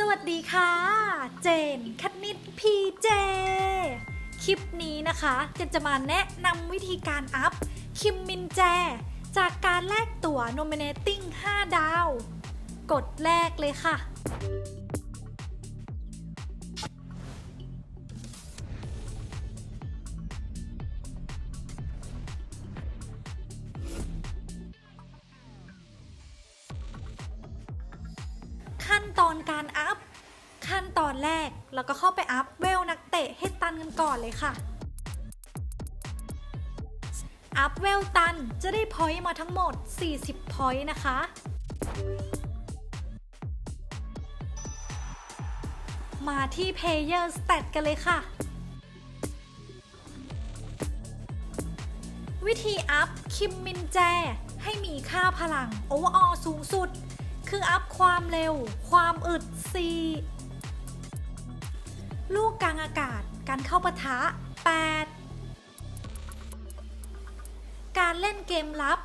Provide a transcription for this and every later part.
สวัสดีค่ะ เจนคณิตพีเจ คลิปนี้นะคะเจนจะมาแนะนำวิธีการอัพ คิมมินแจ จากการแลกตั๋ว nominating 5 ดาว กดแรกเลยค่ะ ตอนการอัพ ขั้นตอนแรกเราก็เข้าไปอัพเวลนักเตะให้ตันกันก่อนเลยค่ะ อัพเวลตันจะได้พอยต์มาทั้งหมด 40 พอยต์นะคะ มาที่ Player Stat กันเลยค่ะ วิธีอัพ คิมมินแจ ให้มีค่าพลังโอเวอร์ออสูงสุด คืออัพความเร็ว ความอึด4ลูกกลางอากาศ การเข้าปะทะ 8 การเล่นเกมลับ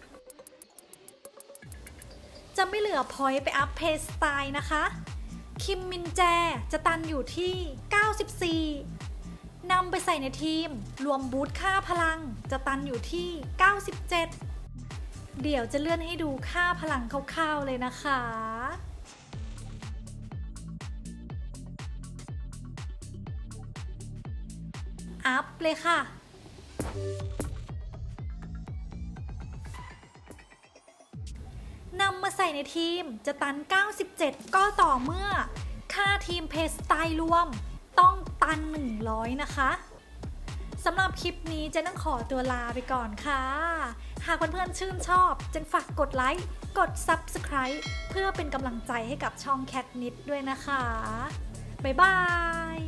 12 จะไม่เหลือพอยต์ไปอัพเพสไตล์นะคะ คิมมินแจจะตันอยู่ที่ 94นำไปใส่ในทีม รวมบูทค่าพลังจะตันอยู่ที่ 97 เดี๋ยวจะเลื่อนให้ดูค่าพลังคร่าวๆเลยนะคะ อัพเลยค่ะ นำมาใส่ในทีมจะตัน 97 ก็ต่อเมื่อ ค่าทีมเพสไตล์รวมต้องตัน 100 นะคะ สำหรับคลิปนี้เจนต้องขอตัวลาไปก่อนค่ะ หากเพื่อนๆชื่นชอบเจนฝากกดไลค์ กด Subscribe เพื่อเป็นกำลังใจให้กับช่องแคทนิดด้วยนะคะ บ๊ายบาย